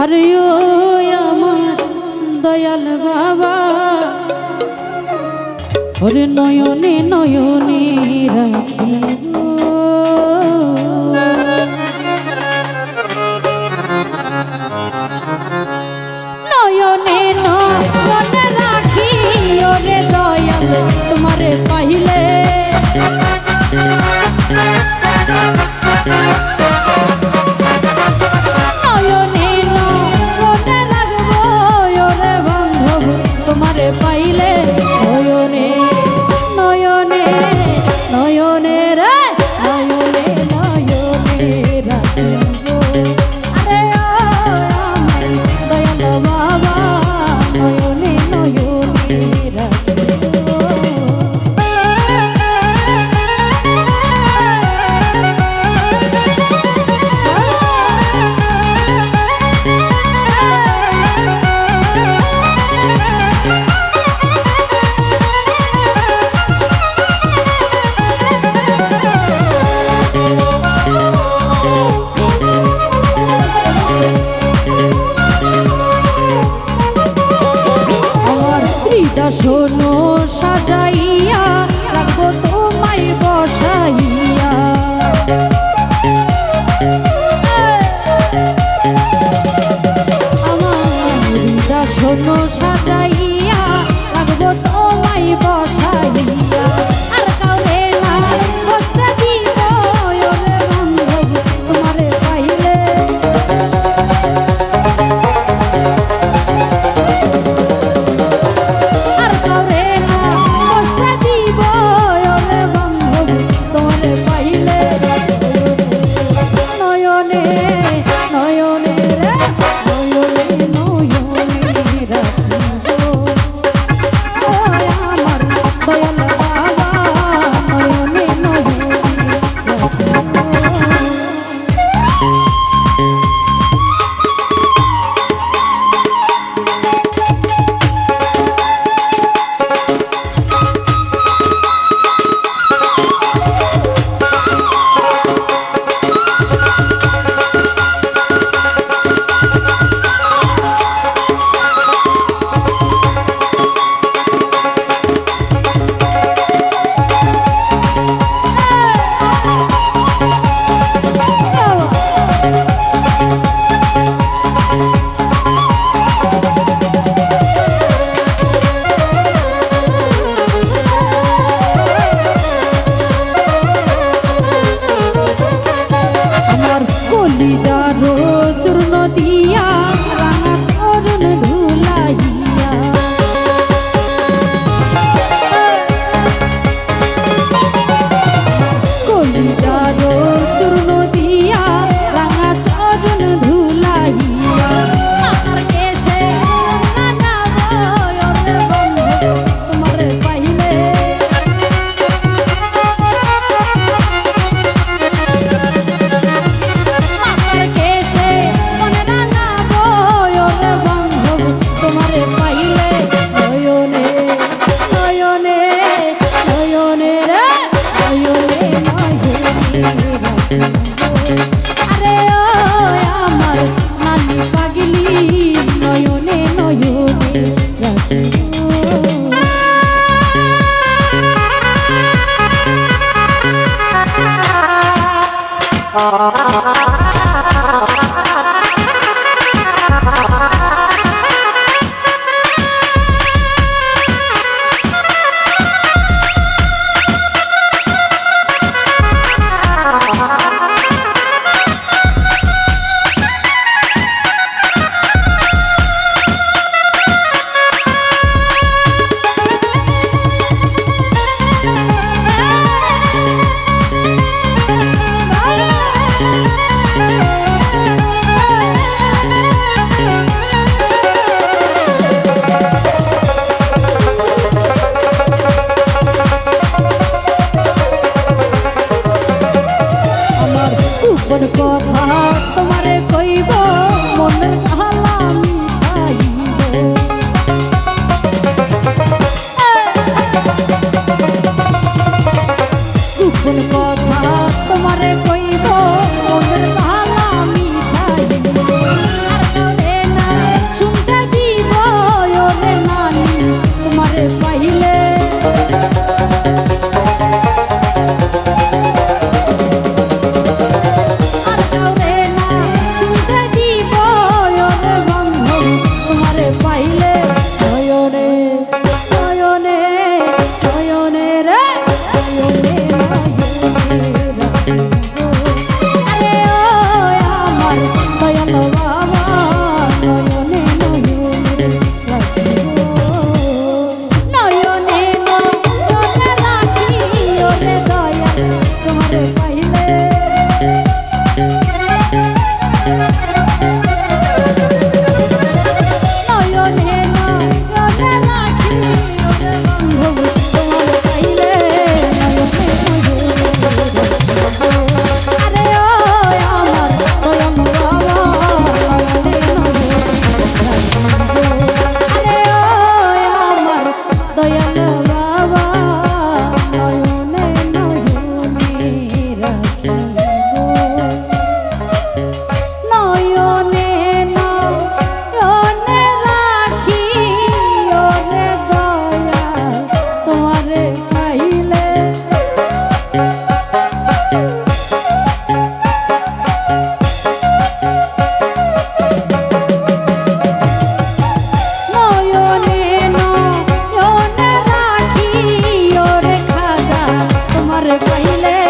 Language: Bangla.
আরে ও আমার দয়াল বাবা। ওরে নয়নে নয়নে রাখিব। শোনো সাজাইয়া রাখব তোমায় বসাইয়া। আমার শোনো সাজা Kun kol পাইলে